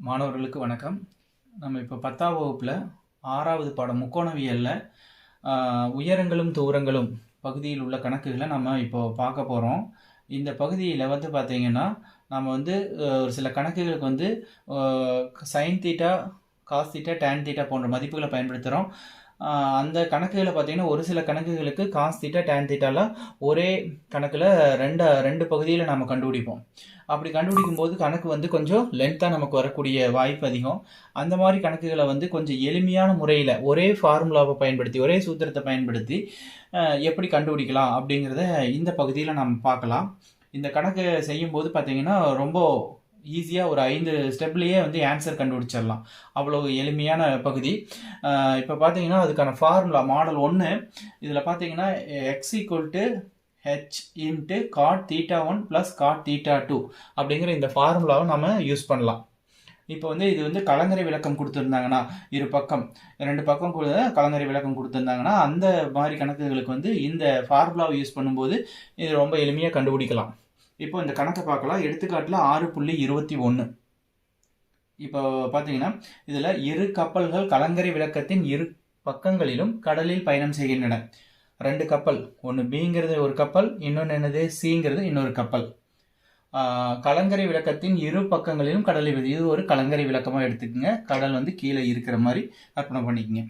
மாணவர்களுக்கு வணக்கம். நம்ம இப்போ பத்தாம் வகுப்பில் ஆறாவது பாடம் முக்கோணவியலில் உயரங்களும் தூரங்களும் பகுதியில் உள்ள கணக்குகளை நம்ம இப்போ பார்க்க போகிறோம் இந்த பகுதியில் வந்து பார்த்தீங்கன்னா நம்ம வந்து ஒரு சில கணக்குகளுக்கு வந்து sine theta cos theta tan theta போன்ற மதிப்புகளை பயன்படுத்துகிறோம் அந்த கணக்குகளை பார்த்தீங்கன்னா ஒரு சில கணக்குகளுக்கு காஸ் தீட்டா டேன் தீட்டாலாம் ஒரே கணக்கில் ரெண்டு ரெண்டு பகுதியில் நம்ம கண்டுபிடிப்போம். அப்படி கண்டுபிடிக்கும் போது கணக்கு வந்து கொஞ்சம் லென்த்தாக நமக்கு வரக்கூடிய வாய்ப்பு அதிகம். அந்த மாதிரி கணக்குகளை வந்து கொஞ்சம் எளிமையான முறையில் ஒரே ஃபார்முலாவை பயன்படுத்தி ஒரே சூத்திரத்தை பயன்படுத்தி எப்படி கண்டுபிடிக்கலாம் அப்படிங்கிறத இந்த பகுதியில் நம்ம பார்க்கலாம். இந்த கணக்கு செய்யும்போது பார்த்தீங்கன்னா ரொம்ப ஈஸியாக ஒரு ஐந்து ஸ்டெப்லேயே வந்து ஆன்சர் கண்டுபிடிச்சிடலாம். அவ்வளோ எளிமையான பகுதி. இப்போ பார்த்தீங்கன்னா அதுக்கான ஃபார்முலா மாடல் ஒன்று இதில் பார்த்தீங்கன்னா X equal to H into cot theta one plus cot theta two அப்படிங்கிற இந்த ஃபார்முலாவை நம்ம யூஸ் பண்ணலாம். இப்போ வந்து இது வந்து கலங்கரை விளக்கம் கொடுத்துருந்தாங்கன்னா இரு பக்கம் ரெண்டு பக்கம் கூட கலங்கரை விளக்கம் கொடுத்துருந்தாங்கன்னா அந்த மாதிரி கணக்குகளுக்கு வந்து இந்த ஃபார்முலாவை யூஸ் பண்ணும்போது இது ரொம்ப எளிமையாக கண்டுபிடிக்கலாம். இப்போ இந்த கணக்கை பார்க்கலாம். எடுத்துக்காட்டில் ஆறு புள்ளி இருபத்தி ஒன்று இப்போ பார்த்தீங்கன்னா இதில் இரு கப்பல்கள் கலங்கரை விளக்கத்தின் இரு பக்கங்களிலும் கடலில் பயணம் செய்கின்றன. ரெண்டு கப்பல் ஒன்று பிங்கிறது ஒரு கப்பல் இன்னொன்று என்னது? சிங்கிறது இன்னொரு கப்பல். கலங்கரை விளக்கத்தின் இரு பக்கங்களிலும் கடலை இது ஒரு கலங்கரை விளக்கமாக எடுத்துக்கோங்க. கடல் வந்து கீழே இருக்கிற மாதிரி கற்பனை பண்ணிக்கோங்க.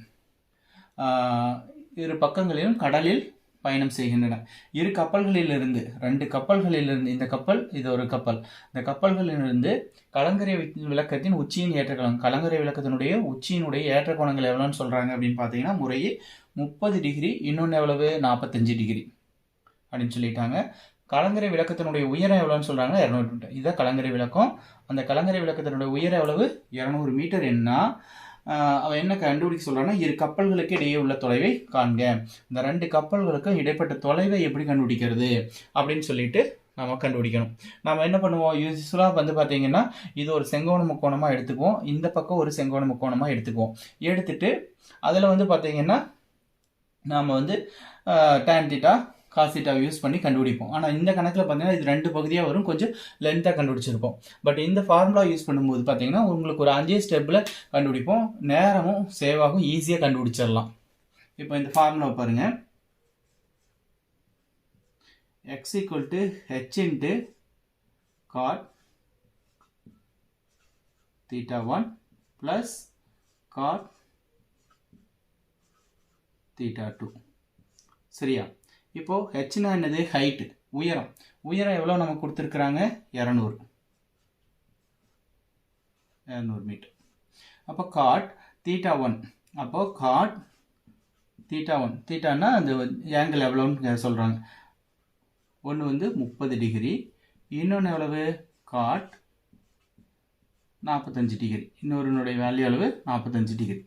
இரு பக்கங்களிலும் கடலில் பயணம் செய்கின்றன. இரு கப்பல்களிலிருந்து ரெண்டு கப்பல்களிலிருந்து இந்த கப்பல் இது ஒரு கப்பல். இந்த கப்பல்களிலிருந்து கலங்கரை விளக்கத்தின் உச்சியின் ஏற்றக்கோணம். கலங்கரை விளக்கத்தினுடைய உச்சியினுடைய ஏற்றக்கோணங்கள் எவ்வளோன்னு சொல்கிறாங்க அப்படின்னு பார்த்தீங்கன்னா முறையே முப்பது டிகிரி இன்னொன்று எவ்வளவு? நாற்பத்தஞ்சு டிகிரி அப்படின்னு சொல்லிட்டாங்க. கலங்கரை விளக்கத்தினுடைய உயரம் எவ்வளோன்னு சொல்கிறாங்க இரநூறு மீட்டர். இதுதான் கலங்கரை விளக்கம். அந்த கலங்கரை விளக்கத்தினுடைய உயரம் எவ்வளவு? இரநூறு மீட்டர். என்ன? அவன் என்ன கண்டுபிடிக்க சொல்கிறான்னா இரு கப்பல்களுக்கு இடையே உள்ள தொலைவை காண்க. இந்த ரெண்டு கப்பல்களுக்கும் இடைப்பட்ட தொலைவை எப்படி கண்டுபிடிக்கிறது அப்படின்னு சொல்லிட்டு நம்ம கண்டுபிடிக்கணும். நம்ம என்ன பண்ணுவோம்? யூஸ்வலாக வந்து பார்த்தீங்கன்னா இது ஒரு செங்கோண முக்கோணமாக எடுத்துக்குவோம். இந்த பக்கம் ஒரு செங்கோண முக்கோணமாக எடுத்துக்குவோம். எடுத்துட்டு அதில் வந்து பார்த்தீங்கன்னா நாம் வந்து டேன் தீட்டா காசிட்டாவை யூஸ் பண்ணி கண்டுபிடிப்போம். ஆனால் இந்த கணக்கில் பார்த்தீங்கன்னா இது ரெண்டு பகுதியாக வரும். கொஞ்சம் லென்த்தாக கண்டுபிடிச்சிருப்போம். பட் இந்த ஃபார்முலா யூஸ் பண்ணும்போது பார்த்தீங்கன்னா உங்களுக்கு ஒரு அஞ்சே ஸ்டெப்பில் கண்டுபிடிப்போம். நேரமும் சேவ் ஆகும் ஈஸியாக கண்டுபிடிச்சிடலாம். இப்போ இந்த ஃபார்முலா பாருங்கள் X equal to H into cot theta one plus cot theta two சரியா? இப்போது ஹெச்னா என்னது? ஹைட்டு உயரம். உயரம் எவ்வளோ நமக்கு கொடுத்துருக்குறாங்க? இரநூறு. இரநூறு மீட்டர் அப்போ காட் தீட்டா ஒன் அப்போ காட் தீட்டா ஒன் தீட்டான்னா அந்த ஏங்கிள் எவ்வளோன்னு சொல்கிறாங்க ஒன்று வந்து முப்பது டிகிரி இன்னொன்று எவ்வளவு? காட் நாற்பத்தஞ்சு டிகிரி இன்னொருனுடைய வேல்யூ அளவு நாற்பத்தஞ்சு டிகிரி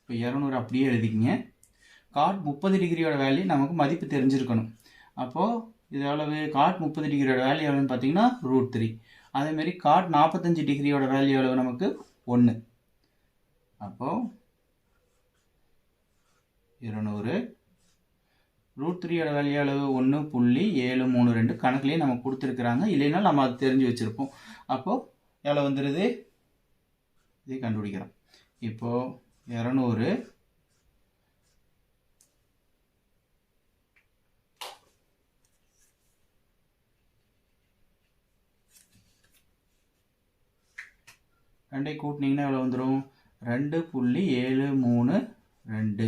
இப்போ இரநூறு அப்படியே எழுதிக்கிங்க. காட் முப்பது டிகிரியோட வேல்யூ நமக்கு மதிப்பு தெரிஞ்சிருக்கணும். அப்போது இது எவ்வளவு? காட் முப்பது டிகிரியோட வேல்யூ எவ்வளோன்னு பார்த்தீங்கன்னா ரூட் த்ரீ அதேமாரி காட் நாற்பத்தஞ்சு டிகிரியோட வேல்யூ எவ்வளவு நமக்கு? ஒன்று அப்போது இருநூறு. ரூட் த்ரீயோட வேல்யூ அளவு ஒன்று புள்ளி ஏழு மூணு ரெண்டு கணக்குலேயே நம்ம கொடுத்துருக்குறாங்க. இல்லைன்னா நம்ம அது தெரிஞ்சு வச்சுருப்போம். அப்போது எவ்வளோ வந்துடுது இதை கண்டுபிடிக்கிறோம். இப்போது இரநூறு. ரெண்டை கூட்டினீங்கன்னா எவ்வளோ வந்துடும் ரெண்டு புள்ளி ஏழு மூணு ரெண்டு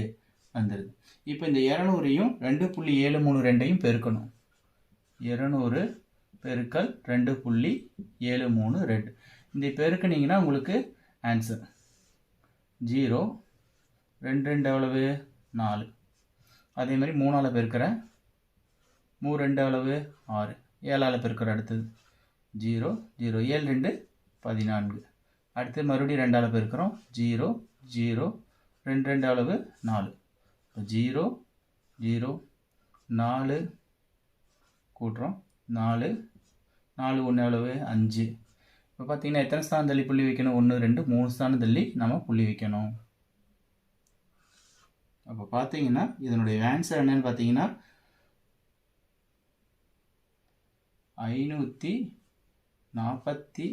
வந்துடுது இப்போ இந்த இரநூறையும் ரெண்டு புள்ளி ஏழு மூணு ரெண்டையும் பெருக்கணும். இரநூறு பெருக்கல் ரெண்டு புள்ளி ஏழு மூணு ரெண்டு. இந்த பெருக்குனீங்கன்னா உங்களுக்கு ஆன்சர் ஜீரோ ரெண்டு ரெண்டு எவ்வளவு? நாலு. அதே மாதிரி மூணால் பெருக்கிறேன் மூணு ரெண்டு எவ்வளவு? ஆறு. ஏழால் பெருக்கிற அடுத்தது. Zero zero. ஏழு ரெண்டு பதினான்கு. அடுத்து மறுபடியும் ரெண்டு அளவு இருக்கிறோம். ஜீரோ ஜீரோ ரெண்டு ரெண்டு அளவு நாலு. இப்போ ஜீரோ ஜீரோ நாலு கூட்டுறோம். நாலு நாலு ஒன்று அளவு அஞ்சு. இப்போ பார்த்தீங்கன்னா எத்தனை ஸ்தானம் தள்ளி புள்ளி வைக்கணும்? ஒன்று ரெண்டு மூணு ஸ்தானம் தள்ளி நம்ம புள்ளி வைக்கணும். அப்போ பார்த்தீங்கன்னா இதனுடைய ஆன்சர் என்னன்னு பார்த்தீங்கன்னா ஐநூற்றி நாற்பத்தி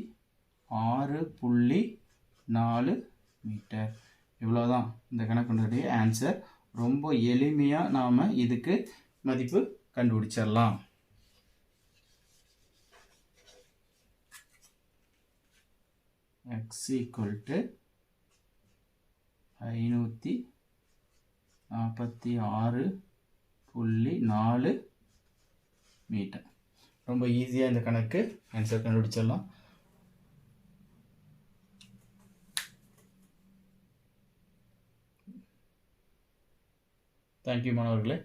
ஆறு புள்ளி நாலு மீட்டர். இவ்வளோதான் இந்த கணக்குடைய ஆன்சர் ரொம்ப எளிமையாக நாம் இதுக்கு மதிப்பு கண்டுபிடிச்சிடலாம். எக்ஸ் ஈக்குவல் டு ஐநூற்றி நாற்பத்தி ஆறு புள்ளி நாலு மீட்டர். ரொம்ப ஈஸியாக இந்த கணக்கு ஆன்சர் கண்டுபிடிச்சிடலாம். தேங்க்யூ மாணவர்களே.